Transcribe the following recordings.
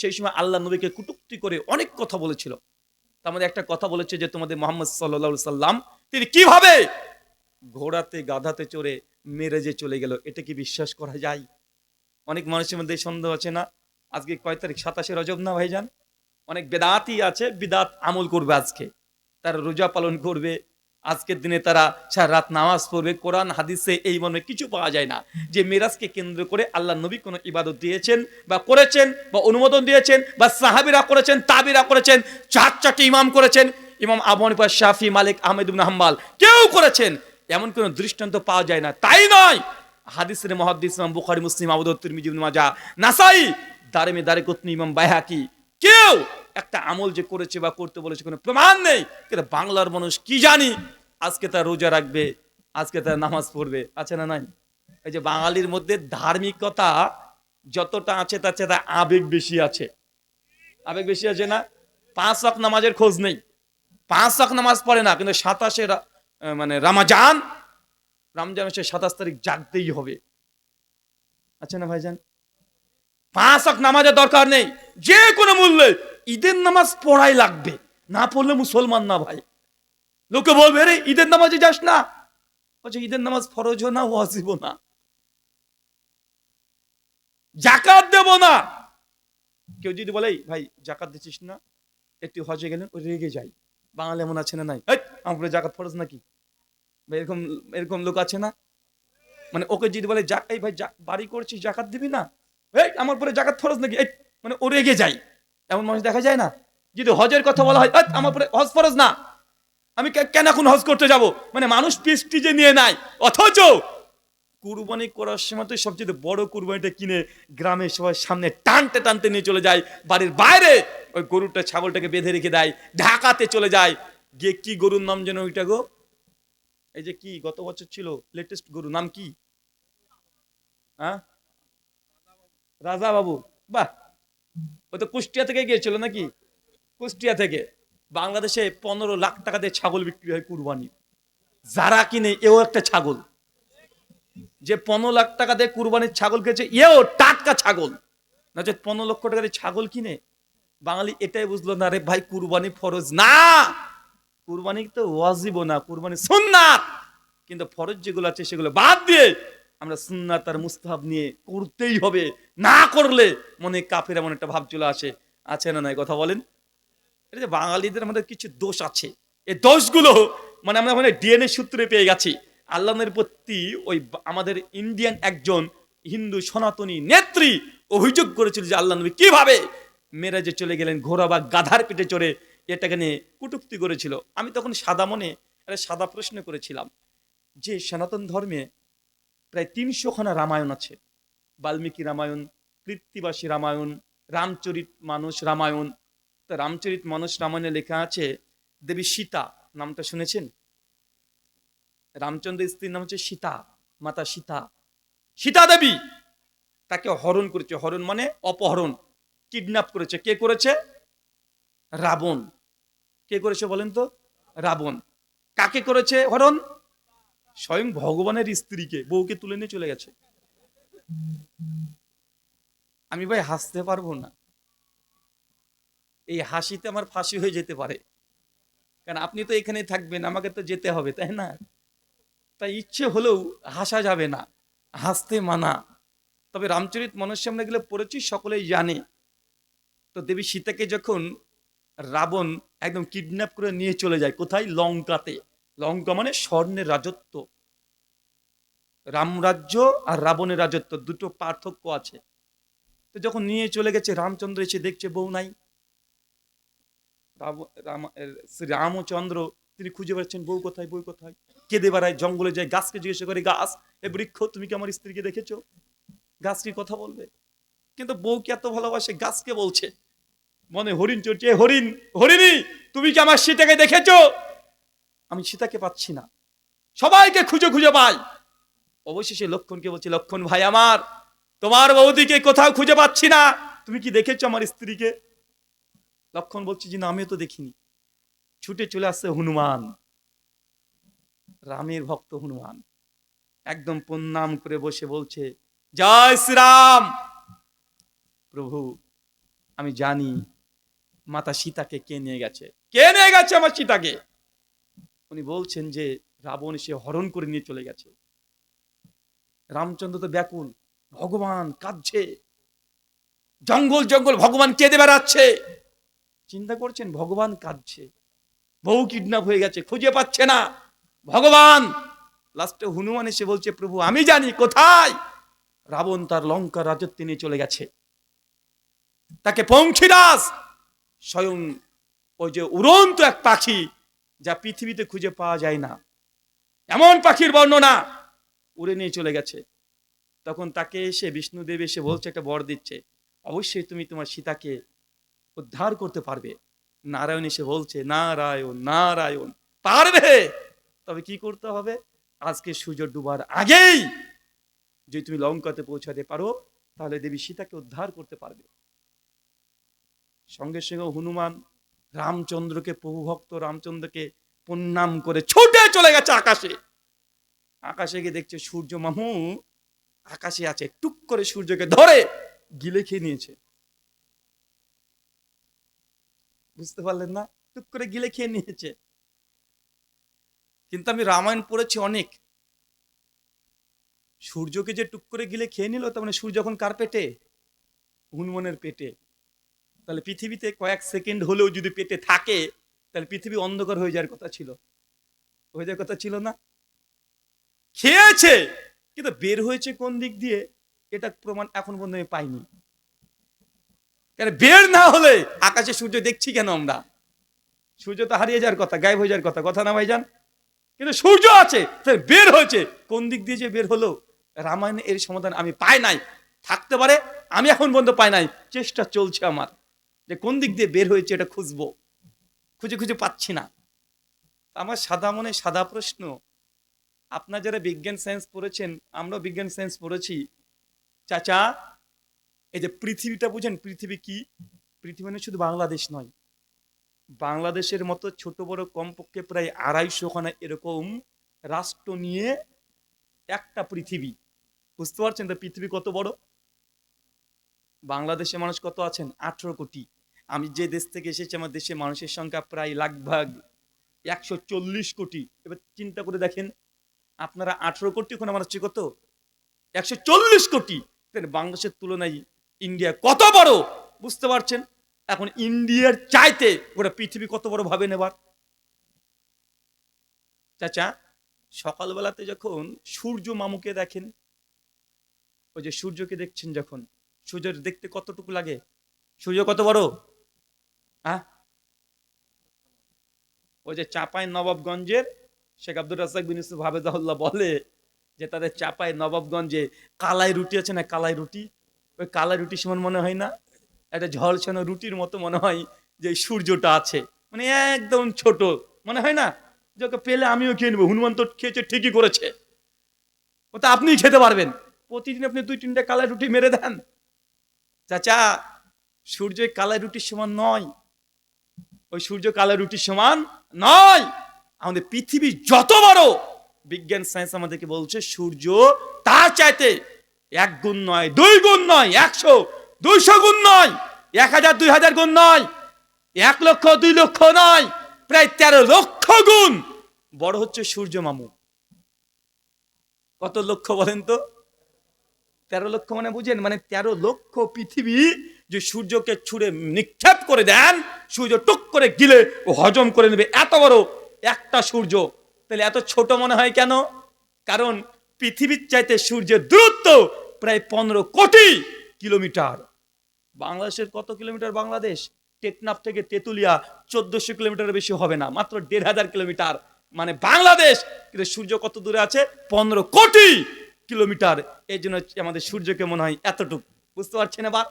সেই সময় আল্লাহ নবীকে কুটুক্তি করে অনেক কথা বলেছিল। তার মধ্যে একটা কথা বলেছে যে, তোমাদের মোহাম্মদ সাল্লা সাল্লাম, তিনি কীভাবে ঘোড়াতে, গাধাতে চড়ে মেরে যে চলে গেল, এটা কি বিশ্বাস করা যায়? অনেক মানুষের মধ্যে সন্দেহ আছে না? আজকে কয় তারিখ? সাতাশে রজব না ভাইজান? অনেক বেদাতই আছে, বিদাত আমল করবে আজকে। তারা রোজা পালন করবে আজকের দিনে তারা সারা রাত নামাজ পড়বে, কোরআন, হাদিসে এই মর্মে কিছু পাওয়া যায় না। যে মিরাজকে কেন্দ্র করে আল্লাহ নবী কোনো ইবাদত দিয়েছেন বা করেছেন বা অনুমোদন দিয়েছেন বা সাহাবিরা করেছেন, তাবিরা করেছেন, চার চারটি ইমাম করেছেন, ইমাম আবু হানিফা, শাফি, মালিক, আহমেদ ইবনে হাম্বাল কেউ করেছেন। এমন কোনো দৃষ্টান্ত পাওয়া যায় না। তাই নয়। হাদিসের মহাদিস ইমাম বুখারী, মুসলিম, আবু দাউদ, তিরমিজি, ইবনে নাসাই, দারেমে, দারে কুতনি, ইমাম বাইহাকি কেউ একটা আমল যে করেছে বা করতে বলেছে, কোনো প্রমাণ নেই। কিন্তু বাংলার মানুষ কি জানি? আজকে তার রোজা রাখবে, আজকে তার নামাজ পড়বে, আছে না নাই? এই যে বাঙালির মধ্যে ধার্মিকতা যতটা আছে, তার চেয়ে আবেগ বেশি আছে। আবেগ বেশি আছে না? পাঁচ ওয়াক্ত নামাজের খোঁজ নেই। পাঁচ ওয়াক্ত নামাজ পড়ে না, কিন্তু সাতাশে মানে রামাজান, রমজান হচ্ছে সাতাশ তারিখ জাগতেই হবে। আচ্ছা না ভাইজান? পাঁচ নামাজের দরকার নেই, যে কোনো মূল্যে। ঈদের নামাজ পড়াই লাগবে, না পড়লে মুসলমান না ভাই। লোকে বলবে রে ঈদের নামাজে যাস না। বলছে, ঈদের নামাজ ফরজ না ওয়াজিব না। জাকাত দেব না। কেউ যদি বলে ভাই জাকাত দিচ্ছিস না, একটু হজে গেলেন, ওই রেগে যাই। বাঙালি এমন আছে না নাই? আমার জাকাত ফরজ নাকি? এরকম এরকম লোক আছে না? মানে ওকে যদি বলে এই ভাই বাড়ি করছিস জাকাত দিবি না? এই, আমার পরে জাকাত ফরজ নাকি? এই মানে ও রেগে যায়। এমন মানুষ দেখা যায় না? যদি হজের কথা বলা হয় আমার পরে হজ ফরজ না। আমি কেন এখন হজ করতে যাব? মানে মানুষ প্রেস্টিজে নিয়ে নাই অথচ কুরবানি করার সময় তো সবচেয়ে বড় কুরবানিটা কিনে গ্রামের সবার সামনে টানতে টানতে নিয়ে চলে যায়, বাড়ির বাইরে। ওই গরুটা ছাগলটাকে বেঁধে রেখে দেয়, ঢাকাতে চলে যায়। গিয়ে কি গরুর নাম যেন ওইটা গো? এই যে কি, গত বছর ছিল লেটেস্ট গরু নাম কি? হ্যাঁ? রাজা বাবু, বাহ! ও তো কুষ্টিয়া থেকে গিয়েছিল নাকি? কুষ্টিয়া থেকে। বাংলাদেশে পনেরো লাখ টাকা দিয়ে ছাগল বিক্রি হয় কুরবানি। যারা কিনে, এও একটা ছাগল। যে পনেরো লাখ টাকা দিয়ে কুরবানির ছাগল খেয়েছে, এও টাটকা ছাগল। না যে পনেরো লক্ষ টাকা দিয়ে ছাগল কিনে, বাঙালি এটাই বুঝলো, না রে ভাই, কুরবানি ফরজ না। কুরবানি তো ওয়াজিব না, কুরবানি সুন্নাত। কিন্তু ফরজ যেগুলো আছে সেগুলো বাদ দিয়ে আমরা সুন্নাত আর মুস্তাহাব নিয়ে করতেই হবে। না করলে মনে কাফের এমন একটা ভাব চলে আসে। আছে না নাই কথা বলেন? এটা যে বাঙালিদের মধ্যে কিছু দোষ আছে। এই দোষগুলো মানে আমরা মানে ডিএনএ সূত্রে পেয়ে গেছি। আল্লাহের প্রতি ওই আমাদের ইন্ডিয়ান একজন হিন্দু সনাতনী নেত্রী অভিযোগ করেছিল যে আল্লাহ নবী কীভাবে মেরাজে চলে গেলেন, ঘোড়া বা গাধার পেটে চড়ে এটাকে নিয়ে কুটুক্তি করেছিল। আমি তখন সাদা মনে একটা সাদা প্রশ্ন করেছিলাম যে সনাতন ধর্মে প্রায় তিনশো খানা রামায়ণ আছে। বাল্মীকি রামায়ণ, কৃত্তিবাসী রামায়ণ, রামচরিত মানুষ রামায়ণ। তো রামচরিত মানুষ রামায়ণে লেখা আছে, দেবী সীতা, নামটা শুনেছেন? রামচন্দ্রের স্ত্রীর নাম হচ্ছে সীতা, মাতা সীতা। সীতা দেবী! তাকে হরণ করেছে। হরণ মানে অপহরণ। কিডন্যাপ করেছে। কে করেছে? রাবণ। কে করেছে বলেন তো? রাবণ। কাকে করেছে হরণ স্বয়ং ভগবানের স্ত্রীকে, বউকে তুলে নিয়ে চলে গেছে। আমি ভাই হাসতে পারব না। এই হাসিতে আমার ফাঁসি হয়ে যেতে পারে। কারণ আপনি তো এখানেই থাকবেন, আমাকে তো যেতে হবে, তাই না? তাই ইচ্ছে হলেও হাসা যাবে না, হাসতে মানা। তবে রামচরিত মানুষ আমরা গেলে পড়েছি, সকলেই জানে। তো দেবী সীতাকে যখন রাবণ একদম কিডন্যাপ করে নিয়ে চলে যায়, কোথায়? লঙ্কাতে। লঙ্কা মানে স্বর্ণের রাজত্ব। রামরাজ্য আর রাবণের রাজত্ব, দুটো পার্থক্য আছে। তো যখন নিয়ে চলে গেছে, রামচন্দ্র এসে দেখছে বউ নাই। রাম- রামচন্দ্র, তিনি খুঁজে বেড়াচ্ছেন বউ কোথায় বউ কোথায়? কেঁদে বেড়ায়, জঙ্গলে যায়, গাছকে জিজ্ঞাসা করে, গাছ, এ বৃক্ষ, তুমি কি আমার স্ত্রীকে দেখেছ? গাছ কি কথা বলবে? কিন্তু বউকে এত ভালোবাসে? গাছকে বলছে, মনে হরিণ চড়ছে হরিণ, হরিণী, তুমি কি আমার সীতাকে দেখেছ? আমি সীতাকে পাচ্ছি না। সবাইকে খুঁজে খুঁজে পাই। অবশেষে লক্ষণকে বলছে, লক্ষণ ভাই আমার তোমার বৌদিকে কোথাও খুঁজে পাচ্ছি না। তুমি কি দেখেছ আমার স্ত্রীকে? লক্ষণ বলছে যে না, আমিও তো দেখিনি। ছুটে চলে আসছে হনুমান। রামের ভক্ত হনুমান। একদম প্রণাম করে বসে বলছে, জয় শ্রীরাম। প্রভু, আমি জানি মাতা সীতাকে কে নিয়ে গেছে। কে নিয়ে গেছে আমার সীতাকে? উনি বলছেন যে, রাবণ সে হরণ করে নিয়ে চলে গেছে। রামচন্দ্র তো ব্যাকুল। ভগবান কাঁদছে। জঙ্গল জঙ্গল, ভগবান কেঁদে বেড়াচ্ছে। চিন্তা করছেন, ভগবান কাঁদছে। বহু কিডন্যাপ হয়ে গেছে, খুঁজে পাচ্ছে না। ভগবান! লাস্টে হনুমান এসে বলছে, প্রভু, আমি জানি, কোথায়? রাবণ তার লঙ্কা রাজত্ব নিয়ে চলে গেছে। তাকে পঙ্খিরাজ স্বয়ং ওই যে উড়ন্ত এক পাখি যা পৃথিবীতে খুঁজে পাওয়া যায় না। এমন পাখির বর্ণনা উড়ে নিয়ে চলে গেছে। তখন তাকে এসে বিষ্ণুদেব এসে বলছে, একটা বর দিচ্ছে, অবশ্যই তুমি তোমার সীতাকে উদ্ধার করতে পারবে। নারায়ণ এসে বলছে, নারায়ণ নারায়ণ, পারবে! তবে কি করতে হবে? আজকে সূর্য ডুবার আগেই যদি তুমি লঙ্কাতে পৌঁছাতে পারো, তাহলে দেবী সীতাকে উদ্ধার করতে পারবে। সঙ্গে সঙ্গে হনুমান রামচন্দ্রকে, প্রভুভক্ত রামচন্দ্রকে প্রণাম করে ছুটে চলে গেছে আকাশে। আকাশে গিয়ে দেখছে সূর্য মামু আকাশে আছে, টুক করে সূর্যকে ধরে গিলে খেয়ে নিয়েছে। বুঝতে পারলেন না? টুক করে গিলে খেয়ে নিয়েছে। কিন্তু আমি রামায়ণ পড়েছি অনেক। সূর্যকে যে টুক করে গিলে খেয়ে নিল, তার মানে সূর্য যখন কার পেটে? হনুমানের পেটে। তাহলে পৃথিবীতে কয়েক সেকেন্ড হলেও যদি পেটে থাকে, তাহলে পৃথিবী অন্ধকার হয়ে যাওয়ার কথা ছিল। হয়ে যাওয়ার কথা ছিল না? খেয়েছে! কিন্তু বের হয়েছে কোন দিক দিয়ে এটা প্রমাণ এখন পর্যন্ত আমি পাইনি। কেন বের না হলে আকাশে সূর্য দেখছি কেন আমরা? সূর্য তো হারিয়ে যাওয়ার কথা, গায়েব হয়ে যাওয়ার কথা কথা না ভাই যান কিন্তু সূর্য আছে বের হয়েছে। কোন দিক দিয়ে যে বের হলো রামায়ণে এর সমাধান আমি পাই নাই। থাকতে পারে, আমি এখন পর্যন্ত পাই নাই। চেষ্টা চলছে আমার যে কোন দিক দিয়ে বের হয়েছে এটা খুঁজবো। খুঁজে খুঁজে পাচ্ছি না। আমার সাদা মনে সাদা প্রশ্ন আপনার যারা বিজ্ঞান সায়েন্স পড়েছেন, আমরাও বিজ্ঞান সায়েন্স পড়েছি। চাচা, এই যে পৃথিবীটা বুঝেন, পৃথিবী কি? পৃথিবী মানে শুধু বাংলাদেশ নয়। বাংলাদেশের মতো ছোট বড় কমপক্ষে প্রায় আড়াইশো খানা এরকম রাষ্ট্র নিয়ে একটা পৃথিবী। বুঝতে পারছেন তো পৃথিবী কত বড়? বাংলাদেশে মানুষ কত আছেন? আঠেরো কোটি। আমি যে দেশ থেকে এসেছি, আমার দেশে মানুষের সংখ্যা প্রায় লাগভাগ একশো চল্লিশ কোটি। এবার চিন্তা করে দেখেন আপনারা আঠেরো কোটি ওখানে মানুষ হচ্ছে কত? একশো চল্লিশ কোটি। বাংলাদেশের তুলনায় ইন্ডিয়া কত বড়? বুঝতে পারছেন? এখন ইন্ডিয়ার চাইতে গোটা পৃথিবী কত বড় ভাবে নেবার চাচা, সকালবেলাতে যখন সূর্য মামুকে দেখেন, ওই যে সূর্যকে দেখছেন যখন, সূর্যের দেখতে কতটুকু লাগে? সূর্য কত বড়? হ্যাঁ? ওই যে চাপাই নবাবগঞ্জের শেখ আব্দুল রাজাক বিন ইউসুফ হাবেদাহুল্লাহ বলে যে তাদের চাপাই নবাবগঞ্জে কালাই রুটি আছে না কালাই রুটি? ওই কালাই রুটি সমান মনে হয় না? একটা ঝলছানো রুটির মতো মনে হয় যে সূর্যটা আছে। মানে একদম ছোট। মনে হয় না? যে ওকে পেলে আমিও খেয়ে নেব। হনুমান তো খেয়েছে, ঠিকই করেছে। ও তো আপনিই খেতে পারবেন। প্রতিদিন আপনি দুই তিনটা কালাই রুটি মেরে দেন। চাচা, সূর্য কালাই রুটির সমান নয়। ওই সূর্য কালাই রুটির সমান নয়। আমাদের পৃথিবী যত বড় বিজ্ঞান সায়েন্স আমাদেরকে বলছে, সূর্য তার চাইতে এক গুণ নয়, দুই গুণ নয়, একশো, দুইশো গুণ নয়, এক হাজার, দুই হাজার গুণ নয়, এক লক্ষ, দুই লক্ষ নয়, প্রায় তেরো লক্ষ গুণ। বড় হচ্ছে সূর্য মামু। কত লক্ষ বলেন তো? তেরো লক্ষ মানে বুঝেন? মানে তেরো লক্ষ পৃথিবী যে সূর্যকে ছুড়ে নিক্ষেপ করে দেন, সূর্য টুক করে গিলে ও হজম করে নেবে। এত বড় একটা সূর্য। তাহলে এত ছোট মনে হয় কেন? কারণ পৃথিবীর চাইতে সূর্যের দূরত্ব প্রায় পনেরো কোটি কিলোমিটার। বাংলাদেশের কত কিলোমিটার বাংলাদেশ? টেকনাফ থেকে তেতুলিয়া চোদ্দশো কিলোমিটারের বেশি হবে না, মাত্র দেড় হাজার কিলোমিটার। মানে বাংলাদেশ, কিন্তু সূর্য কত দূরে আছে? পনেরো কোটি কিলোমিটার। এই জন্য আমাদের সূর্যকে মনে হয় এতটুকু। বুঝতে পারছেন এবার?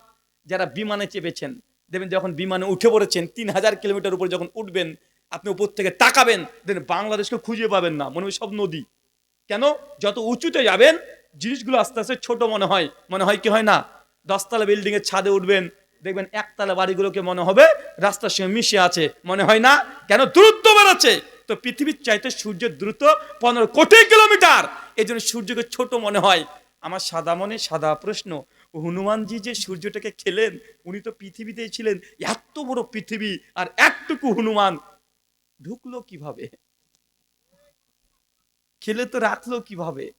যারা বিমানে চেপেছেন, দেখবেন যখন বিমানে উঠে পড়েছেন, তিন হাজার কিলোমিটার উপর যখন উঠবেন আপনি উপর থেকে তাকাবেন দেখবেন বাংলাদেশকে খুঁজে পাবেন না। মনে হয় সব নদী। কেন? যত উঁচুতে যাবেন, জিনিসগুলো আস্তে আস্তে ছোট মনে হয়। মনে হয় কি হয় না? দশতলা বিল্ডিং এর ছাদে উঠবেন, দেখবেন একতলা বাড়িগুলোকে মনে হবে রাস্তার সঙ্গে মিশে আছে। মনে হয় না? কেন? দূরত্ব বেড়াচ্ছে। তো পৃথিবীর চাইতে সূর্যের দ্রুত পনেরো কোটি কিলোমিটার। এই জন্য সূর্যকে ছোট মনে হয়। আমার সাদা মনে সাদা প্রশ্ন। হনুমানজি যে সূর্যটাকে খেলেন, উনি তো পৃথিবীতেই ছিলেন। এত বড় পৃথিবী আর একটুকু হনুমান। ঢুকলো কীভাবে? খেলে তো রাখল কীভাবে?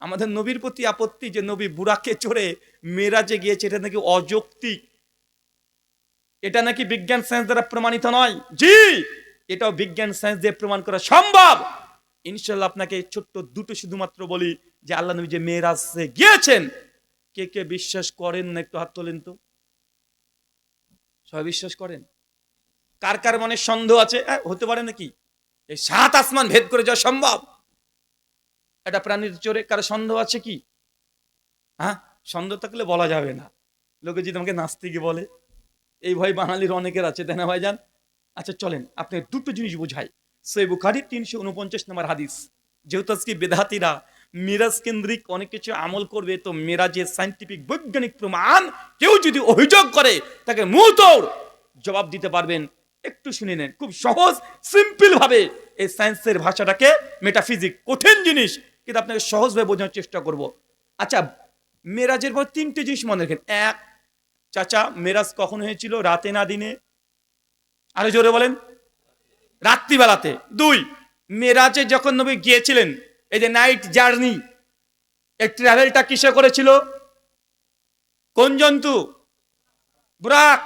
আমাদের নবীর প্রতি আপত্তি যে নবী বুড়াকে চড়ে মেরাজে গিয়েছে, এটা নাকি অযৌক্তিক? এটা নাকি বিজ্ঞান সায়েন্স দ্বারা প্রমাণিত নয়? জি! এটাও বিজ্ঞান সায়েন্স দিয়ে প্রমাণ করা সম্ভব! ইনশাল্লাহ আপনাকে ছোট্ট দুটো শুধুমাত্র বলি যে আল্লাহ নবী যে মেয়েরাজে গিয়েছেন, কে কে বিশ্বাস করেন না একটু হাত তোলেন তো। সবাই বিশ্বাস করেন? কার কার মনে সন্দেহ আছে? হ্যাঁ, হতে পারে নাকি? এই সাত আসমান ভেদ করে যাওয়া সম্ভব? এটা প্রাণীর চোরে কারও সন্দেহ আছে কি? হ্যাঁ সন্দেহ থাকলে বলা যাবে না। লোকে যদি আমাকে নাস্তিকে বলে এই ভয় বাঙালির অনেকের আছে তাই না ভাইজান? আচ্ছা চলেন আপনি দুটো জিনিস বুঝাই। সই বুখারি তিনশো উনপঞ্চাশ নম্বর হাদিস। যেহেতু আজকে বেদাতিরা মিরাজ কেন্দ্রিক অনেক কিছু আমল করবে তো মিরাজের সাইন্টিফিক বৈজ্ঞানিক প্রমাণ কেউ যদি অভিযোগ করে তাকে মুহূর্তর জবাব দিতে পারবেন। একটু শুনে নেন। খুব সহজ সিম্পল ভাবে এই সায়েন্সের ভাষাটাকে মেটাফিজিক কঠিন জিনিস, কিন্তু আপনাকে সহজভাবে বোঝানোর চেষ্টা করব। আচ্ছা মেরাজের পর তিনটে জিনিস মনে রাখেন। এক, চাচা, মেরাজ কখন হয়েছিল? রাতে না দিনে? আরও জোরে বলেন। রাত্রিবেলাতে। দুই, মেরাজে যখন নবী গিয়েছিলেন, এই যে নাইট জার্নি এই ট্রাভেলটা কিসে করেছিল? কোন জন্তু? বুরাক।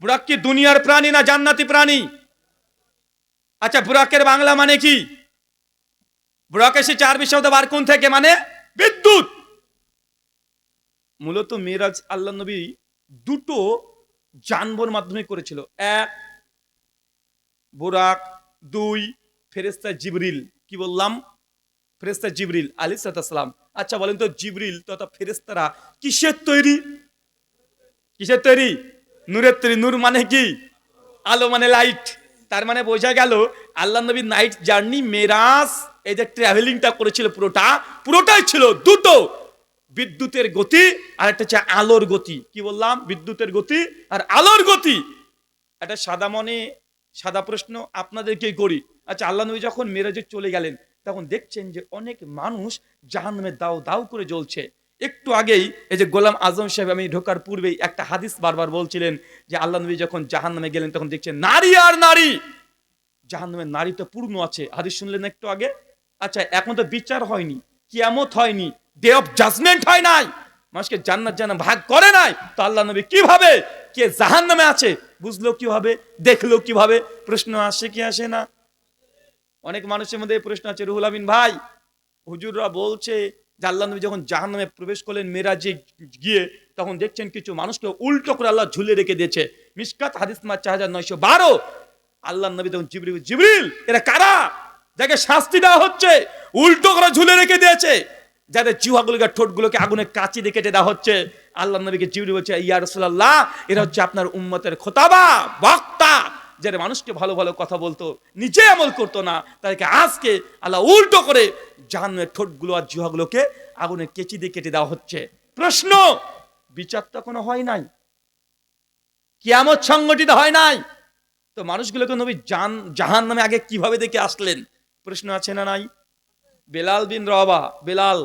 বুরাক কি দুনিয়ার প্রাণী না জান্নাতি প্রাণী? আচ্ছা বুরাকের বাংলা মানে কি? বুরাক এসে চার শব্দ বার কোন থেকে মানে? বিদ্যুৎ! মূলত মিরাজ আল্লাহ নবী দুটো জানবর মাধ্যমে করেছিল। এক, বুরাক। দুই ফেরেস্তা জিবরিল। কি বললাম? ফেরেস্তা জিবরিল আলী সালাম। আচ্ছা বলেন তো জিবরিল তথা ফেরেস্তারা কিসের তৈরি? কিসের তৈরি? নূরের তৈরি নূর মানে কি? আলো মানে লাইট তার মানে বোঝা গেল, আল্লাহ নবী নাইট জার্নি মেরাজ, এই যে ট্রাভেলিংটা করেছিল পুরোটা, পুরোটাই ছিল দুটো। বিদ্যুতের গতি, আর একটা হচ্ছে আলোর গতি। কি বললাম? বিদ্যুতের গতি আর আলোর গতি। একটা সাদা মনে, সাদা প্রশ্ন আপনাদেরকেই করি। আচ্ছা আল্লাহ নবী যখন মেরাজে চলে গেলেন, তখন দেখছেন যে অনেক মানুষ জাহান্নামে দাও দাও করে জ্বলছে। একটু আগেই এই যে গোলাম আজম সাহেব আমি ঢোকার পূর্বেই একটা হাদিস বারবার বলছিলেন যে আল্লাহ নবী যখন জাহান্নামে গেলেন, তখন দেখছেন নারী আর নারী। জাহান্নামের নারী তো পূর্ণ আছে। হাদিস শুনলেন একটু আগে? আচ্ছা এখন তো বিচার হয়নি, কিয়ামত হয়নি ডে অফ জাজমেন্ট হয় নাই। মানুষকে জান্নাত জানা ভাগ করে নাই। তো আল্লাহ নবী কীভাবে? কে জাহান নামে আছে? বুঝলো কীভাবে? দেখল কীভাবে? প্রশ্ন আসে কি আসে না? অনেক মানুষের মধ্যে প্রশ্ন আছে, রুহুল আমিন ভাই, হুজুররা বলছে আল্লাহ নবী যখন জাহান নামে প্রবেশ করলেন, মেরাজে গিয়ে তখন দেখছেন কিছু মানুষকে উল্টো করে আল্লাহ ঝুলে রেখে দিয়েছে। মিসকাত হাদিস মা চার হাজার নয়শো বারো। আল্লাহ নবী তখন জিবরিল জিবরিল, এরা কারা? যাকে শাস্তি দেওয়া হচ্ছে, উল্টো করে ঝুলে রেখে দিয়েছে। যাদের জিহাগুলোকে ঠোঁটগুলোকে আগুনে কাচি দিয়ে কেটে দেওয়া হচ্ছে আল্লাহ নবীকে জিবরি বলছে, ইয়া রসুল্লাহ এরা হচ্ছে আপনার উম্মতের খোতাবা বক্তা যারা মানুষকে ভালো ভালো কথা বলতো, নিজে আমল করতো না, তাদেরকে আজকে আল্লাহ উল্টো করে জাহান্নের ঠোঁটগুলো আর জিহাগুলোকে আগুনে কেচি দিয়ে কেটে দেওয়া হচ্ছে। প্রশ্ন বিচার তো কোনো হয় নাই? কিয়ামত সংগঠিত হয় নাই? তো মানুষগুলোকে নবী জান জাহান নামে আগে কীভাবে দেখে আসলেন? প্রশ্ন আছে না নাই? বেলাল বিন রবা বেলাল,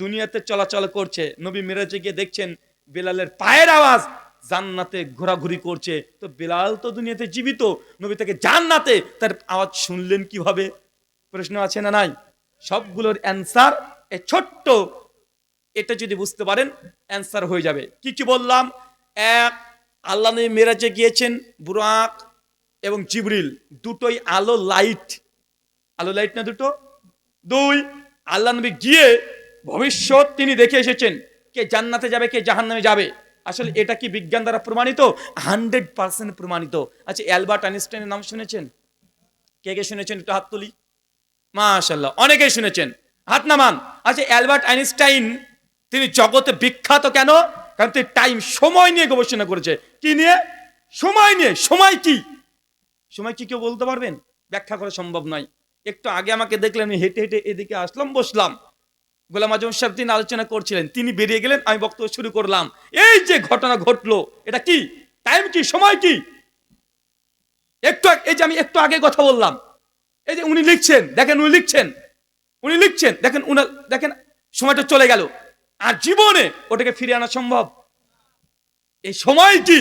দুনিয়াতে চলাচল করছে, নবী মেরাজে গিয়ে দেখছেন বেলালের পায়ের আওয়াজ জান্নাতে ঘোরাঘুরি করছে। তো বেলাল তো দুনিয়াতে জীবিত, নবী তাকে জান্নাতে, তার আওয়াজ শুনলেন কীভাবে? প্রশ্ন আছে না নাই? সবগুলোর অ্যান্সার এ ছোট্ট, এটা যদি বুঝতে পারেন অ্যান্সার হয়ে যাবে। কি কি বললাম? এক, আল্লাহ নবী মেরাজে গিয়েছেন, বুরাক এবং জিবরিল। দুটোই আলো লাইট আলো লাইট না দুটো? দুই, আল্লাহ নবী গিয়ে ভবিষ্যৎ তিনি দেখে এসেছেন, কে জান্নাতে যাবে, কে জাহান্নামে যাবে। আসলে এটা কি বিজ্ঞান দ্বারা প্রমাণিত? হান্ড্রেড পার্সেন্ট প্রমাণিত। আচ্ছা অ্যালবার্ট আইনস্টাইনের নাম শুনেছেন? কে কে শুনেছেন? একটু হাত তুলি। মাশাল্লাহ অনেকেই শুনেছেন। হাত নামান। আচ্ছা অ্যালবার্ট আইনস্টাইন, তিনি জগতে বিখ্যাত কেন? কারণ তিনি টাইম, সময় নিয়ে গবেষণা করেছে। কি নিয়ে? সময় নিয়ে। সময় কি? সময় কি কেউ বলতে পারবেন? ব্যাখ্যা করা সম্ভব নয়। একটু আগে আমাকে দেখলেন হেঁটে হেঁটে এদিকে আসলাম, বসলাম। গোলাম আজম সাহেব তিনি আলোচনা করছিলেন, তিনি বেরিয়ে গেলেন, আমি বক্তব্য শুরু করলাম। এই যে ঘটনা ঘটলো, এটা কি? টাইম কি? সময় কি? একটু এই যে আমি একটু আগে কথা বললাম। এই যে উনি লিখছেন, দেখেন উনি লিখছেন। উনি লিখছেন, দেখেন উনার দেখেন সময়টা চলে গেল। আর জীবনে ওটাকে ফিরে আনা সম্ভব। এই সময়টি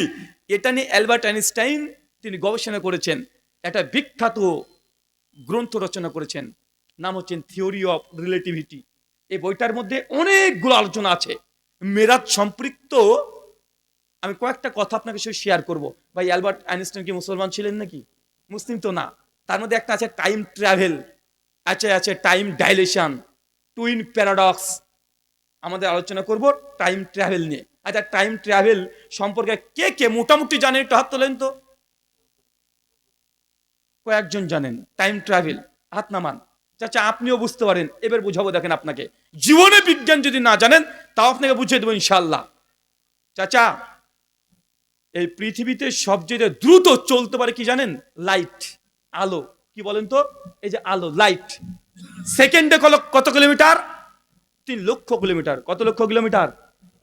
এটা নিয়ে অ্যালবার্ট আইনস্টাইন তিনি গবেষণা করেছেন। একটা বিখ্যাত গ্রন্থ রচনা করেছেন। নাম হচ্ছেন থিওরি অফ রিলেটিভিটি এই বইটার মধ্যে অনেকগুলো আলোচনা আছে। মেরাজ সম্পৃক্ত। আমি কয়েকটা কথা আপনাকে সঙ্গে শেয়ার করব। ভাই, অ্যালবার্ট আইনস্টাইন কি মুসলমান ছিলেন নাকি? মুসলিম তো না। তার মধ্যে একটা আছে টাইম ট্রাভেল আছে আছে টাইম ডাইলেশন টুইন প্যারাডক্স আমাদের আলোচনা করব টাইম ট্রাভেল নিয়ে। আচ্ছা টাইম ট্রাভেল সম্পর্কে কে কে মোটামুটি জানেন একটু হাত তোলেন তো। কয়েকজন জানেন। টাইম ট্রাভেল হাত নামান। চাচা, আপনিও বুঝতে পারেন। এবার বুঝাবো দেখেন আপনাকে। জীবনে বিজ্ঞান যদি না জানেন, তাও আপনাকে বুঝিয়ে দেবো ইনশাল্লাহ চাচা, এই পৃথিবীতে সবচেয়ে দ্রুত চলতে পারে কি জানেন? লাইট। আলো। কি বলেন তো? এই যে আলো, লাইট। সেকেন্ডে কত কিলোমিটার? তিন লক্ষ কিলোমিটার। কত লক্ষ কিলোমিটার?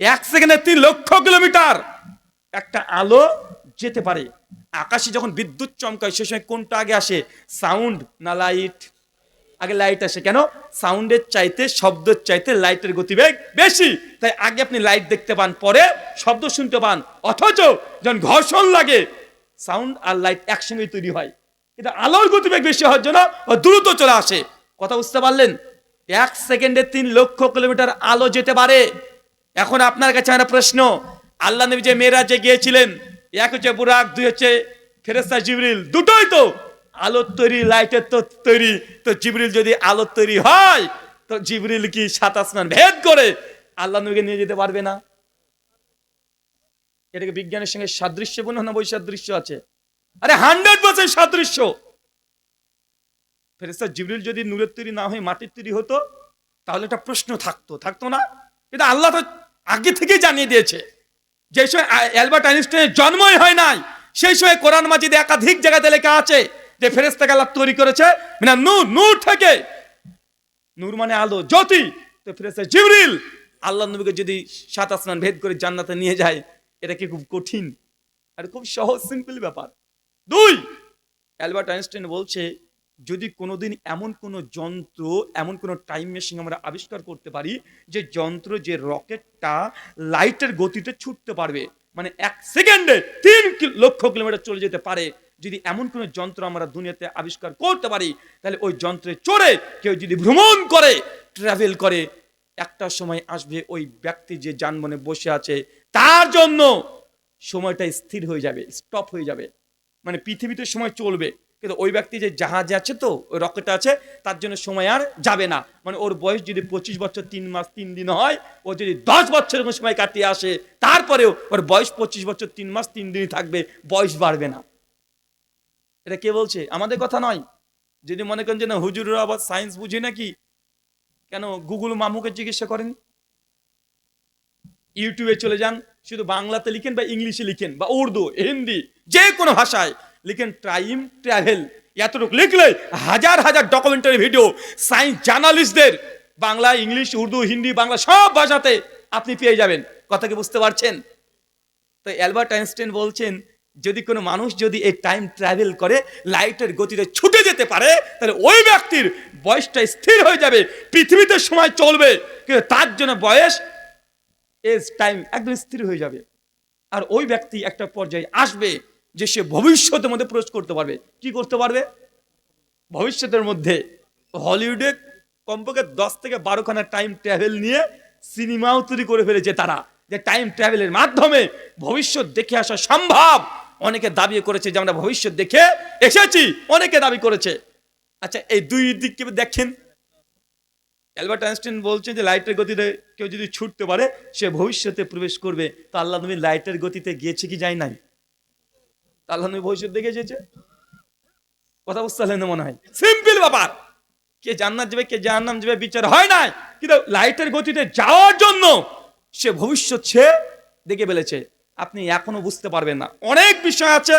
এক সেকেন্ডে তিন লক্ষ কিলোমিটার। একটা আলো যেতে পারে। আকাশে যখন বিদ্যুৎ চমকায়, সে সময় কোনটা আগে আসে? সাউন্ড না লাইট? আগে লাইট আসে। কেন? সাউন্ডের চাইতে, শব্দের চাইতে লাইটের গতিবেগ বেশি। তাই আগে আপনি লাইট দেখতে পান, পরে শব্দ শুনতে পান। অথচ যখন ঘর্ষণ লাগে সাউন্ড আর লাইট একসঙ্গে তৈরি হয়। কিন্তু আলোর গতিবেগ বেশি হওয়ার জন্য দ্রুত চলে আসে। কথা বুঝতে পারলেন? এক সেকেন্ডে তিন লক্ষ কিলোমিটার আলো যেতে পারে। এখন আপনার কাছে একটা প্রশ্ন। আল্লাহ নবী যে মেয়েরা যে গিয়েছিলেন, এক হচ্ছে বুরাক, দুই হচ্ছে ফেরেস্তা জিবরিল, দুটোই তো আলোর তৈরি, লাইটের তো তৈরি। তো জিবরিল যদি আলোর তৈরি হয়, তো জিবরিল কি সাত আসমান ভেদ করে আল্লাহ নবীকে নিয়ে যেতে পারবে না? এটাকে বিজ্ঞানের সঙ্গে সাদৃশ্যপূর্ণ না বৈসাদৃশ্য আছে? আরে হান্ড্রেড পার্সেন্ট সাদৃশ্য। ফেরেস্তা জিবরিল যদি নূরের তৈরি না হয়ে মাটির তৈরি হতো, তাহলে একটা প্রশ্ন থাকতো। থাকতো না? কিন্তু আল্লাহ তো আগে থেকেই জানিয়ে দিয়েছে। যে সময় অ্যালবার্ট আইনস্টাইনের জন্মই হয় নাই, সেই সময় কোরআন মাজিদে একাধিক জায়গাতে লেখা আছে যে ফেরেস্তাকে আল্লাহ তৈরি করেছে মানে নূর নূর থেকে। নূর মানে আলো, জ্যোতি। তো ফেরেস্তা জিবরিল, আল্লাহ নবীকে যদি সাত আসমান ভেদ করে জান্নাতে নিয়ে যায়, এটা কি খুব কঠিন? আর খুব সহজ সিম্পল ব্যাপার। দুই, অ্যালবার্ট আইনস্টাইন বলছে, যদি কোনোদিন এমন কোনো যন্ত্র, এমন কোনো টাইম মেশিন আমরা আবিষ্কার করতে পারি, যে যন্ত্র যে রকেটটা লাইটের গতিতে ছুটতে পারবে মানে এক সেকেন্ডে তিন লক্ষ কিলোমিটার চলে যেতে পারে যদি এমন কোনো যন্ত্র আমরা দুনিয়াতে আবিষ্কার করতে পারি, তাহলে ওই যন্ত্রে চড়ে কেউ যদি ভ্রমণ করে ট্রাভেল করে, একটা সময় আসবে ওই ব্যক্তি যে যানবাহনে বসে আছে, তার জন্য সময়টা স্থির হয়ে যাবে স্টপ হয়ে যাবে। মানে পৃথিবীতে সময় চলবে, কিন্তু ওই ব্যক্তি যে জাহাজে আছে তো, ওই রকেট আছে, তার জন্য সময় আর যাবে না। মানে ওর বয়স যদি পঁচিশ বছর তিন মাস তিন দিন হয়, ও যদি দশ বছর সময় কাটিয়ে আসে, তারপরেও ওর বয়স পঁচিশ বছর তিন মাস তিন দিনই থাকবে, বয়স বাড়বে না। এটা কে বলছে? আমাদের কথা নয়। যদি মনে করেন যে না, হুজুররা আবার সায়েন্স বুঝে নাকি, কেন গুগল মামুকে চিকিৎসা করেন? ইউটিউবে চলে যান, শুধু বাংলাতে লিখেন বা ইংলিশে লিখেন বা উর্দু, হিন্দি, যে কোনো ভাষায় লিখেন টাইম ট্রাভেল এতটুকু লিখলে হাজার হাজার ডকুমেন্টারি ভিডিও সায়েন্স জার্নালিস্টদের বাংলা, ইংলিশ, উর্দু, হিন্দি, বাংলা সব ভাষাতে আপনি পেয়ে যাবেন। কথা কি বুঝতে পারছেন? তো অ্যালবার্ট আইনস্টাইন বলছেন যদি কোনো মানুষ যদি এই টাইম ট্রাভেল করে লাইটের গতিতে ছুটে যেতে পারে, তাহলে ওই ব্যক্তির বয়সটা স্থির হয়ে যাবে, পৃথিবীতে সময় চলবে। কিন্তু তার জন্য বয়স এজ টাইম একদম স্থির হয়ে যাবে। আর ওই ব্যক্তি একটা পর্যায়ে আসবে, যে সে ভবিষ্যতের মধ্যে প্রবেশ করতে পারবে। কি করতে পারবে? ভবিষ্যতের মধ্যে হলিউডে কমপক্ষে দশ থেকে বারোখানা টাইম ট্রাভেল নিয়ে সিনেমাও তৈরি করে ফেলেছে তারা। যে টাইম ট্রাভেলের মাধ্যমে ভবিষ্যৎ দেখে আসা সম্ভব। অনেকে দাবি করেছে যে আমরা ভবিষ্যৎ দেখে এসেছি, অনেকে দাবি করেছে। আচ্ছা এই দুই দিক কি দেখেন? অ্যালবার্ট আইনস্টাইন বলছেন যে লাইটের গতিতে কেউ যদি ছুটতে পারে, সে ভবিষ্যতে প্রবেশ করবে। তো আল্লাহ নবী লাইটের গতিতে গিয়েছে কি যায় নাই? আল্লাহ নবী ভবিষ্যৎ দেখে এসেছে। কথা বুঝতে পারলেন মনে হয়? সিম্পল ব্যাপার। কে জান্নাত যাবে, কে জাহান্নাম যাবে, বিচার হয় নাই। কিন্তু লাইটের গতিতে যাওয়ার জন্য সে ভবিষ্যৎ সে দেখে ফেলেছে। আপনি এখনও বুঝতে পারবেন না। অনেক বিষয় আছে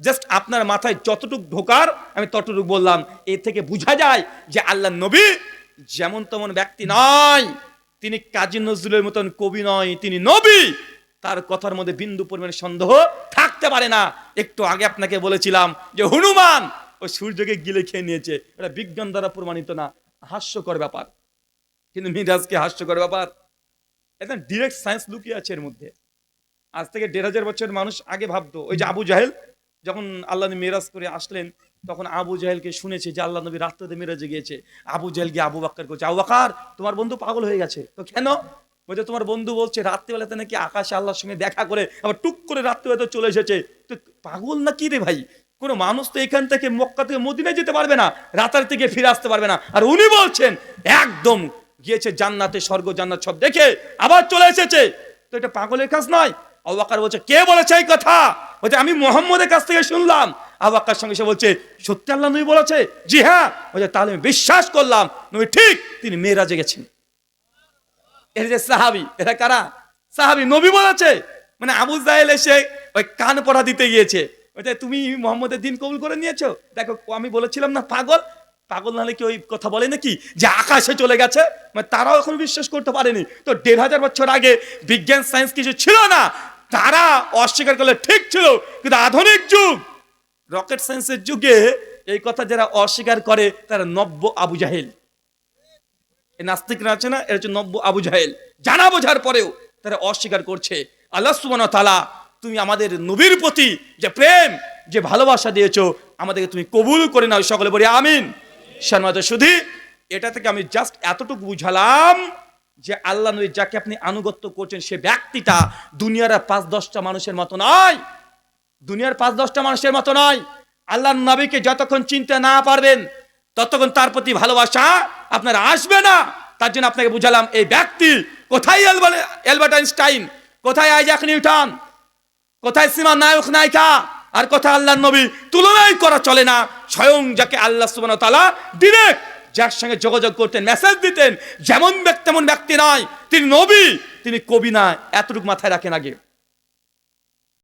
জাস্ট আপনার মাথায় যতটুকু ঢোকার, আমি ততটুকু বললাম। এ থেকে বোঝা যায় যে আল্লাহ নবী যেমন তেমন ব্যক্তি নয় তিনি কাজী নজরুলের মতন কবি নয়, তিনি নবী। তার কথার মধ্যে বিন্দু পরিমাণে সন্দেহ থাকতে পারে না। একটু আগে আপনাকে বলেছিলাম যে হনুমান, ও সূর্যকে গিলে খেয়ে নিয়েছে। এটা বিজ্ঞান দ্বারা প্রমাণিত না, হাস্যকর ব্যাপার। কিন্তু মিরাজকে হাস্যকর ব্যাপার। একদম ডিরেক্ট সায়েন্স লুকিয়ে আছে এর মধ্যে। আজ থেকে দেড় হাজার বছর মানুষ আগে ভাবতো ওই যে আবু জাহেল যখন আল্লাহ নবী মেরাজ করে আসলেন তখন আবু জাহেলকে শুনেছে যে আল্লাহ নবী রাত্রে মেরাজে গিয়েছে। আবু জাহেল গিয়ে আবু বাক্কার করছে আবু বাক্কার তোমার বন্ধু পাগল হয়ে গেছে। তো কেন? বলছে তোমার বন্ধু বলছে রাত্রিবেলাতে নাকি আকাশে আল্লাহর সঙ্গে দেখা করে আবার টুক করে রাত্রিবেলাতে চলে এসেছে। তো পাগল না কি রে ভাই? কোনো মানুষ তো এখান থেকে মক্কা থেকে মদিনায় যেতে পারবে না রাতার থেকে ফিরে আসতে পারবে না। আর উনি বলছেন একদম গিয়েছে জান্নাতে স্বর্গ জান্নাত সব দেখে আবার চলে এসেছে। তো এটা পাগলের কাজ নয় আবাকার বলছে, কে বলেছে এই কথা? বলছে, আমি মোহাম্মদের কাছ থেকে শুনলাম। আবাকার সঙ্গে সে বলছে, সত্যি আল্লাহ নবী বলেছে? জি হ্যাঁ। বলছে, তাহলে আমি বিশ্বাস করলাম। নবী ঠিক তিনি মেয়েরাজে গেছেন। এর যে সাহাবি, এরা কারা? সাহাবি নবী বলেছে। মানে আবু জাহেল এসে ওই কান পড়া দিতে গিয়েছে। ওইটা তুমি মোহাম্মদের দিন কবুল করে নিয়েছো? দেখো, আমি বলেছিলাম না, পাগল। পাগল নাহলে কি ওই কথা বলে নাকি? যে আকাশে চলে গেছে। মানে তারাও এখন বিশ্বাস করতে পারেনি। তো দেড় হাজার বছর আগে বিজ্ঞান, সায়েন্স কিছু ছিল না। তারা অস্বীকার করলে ঠিক ছিল, কিন্তু আধুনিক যুগ, রকেট সায়েন্সের যুগে এই কথা যারা অস্বীকার করে, তারা নব্য আবু জাহেল। এই নাস্তিকরা আছে না? এরা হচ্ছে নব্য আবু জাহেল। জানা বোঝার পরেও তারা অস্বীকার করছে। আল্লাহ সুবহানাহু তালা তুমি আমাদের নবীর প্রতি যে প্রেম, যে ভালোবাসা দিয়েছ, আমাদেরকে তুমি কবুল করে নাও। সকলে বলি আমিন। সম্মানিত শুধু এটা থেকে আমি জাস্ট এতটুকু বুঝালাম যে আল্লাহ নবী যাকে আপনি আনুগত্য করছেন, সে ব্যক্তিটা দুনিয়ার পাঁচ দশটা মানুষের মতো নয়। দুনিয়ার পাঁচ দশটা মানুষের মতো নয়। আল্লাহ নবীকে যতক্ষণ চিনতে না পারবেন, ততক্ষণ তার প্রতি ভালোবাসা আপনার আসবে না। তার জন্য আপনাকে বুঝালাম, এই ব্যক্তি কোথায় এলবা- এলবার্ট আইনস্টাইন? কোথায় আইজাক নিউটন? কোথায় সীমা নায়ক নায়িকা? আর কোথায় আল্লাহ নবী তুলনাই করা চলে না। স্বয়ং যাকে আল্লাহ সুবান তালা ডিরেক্ট যার সঙ্গে যোগাযোগ করতেন মেসেজ দিতেন, যেমন ব্যক্তি তেমন ব্যক্তি নয়। তিনি নবী, তিনি কবি না, এতটুকু মাথায় রাখেন আগে।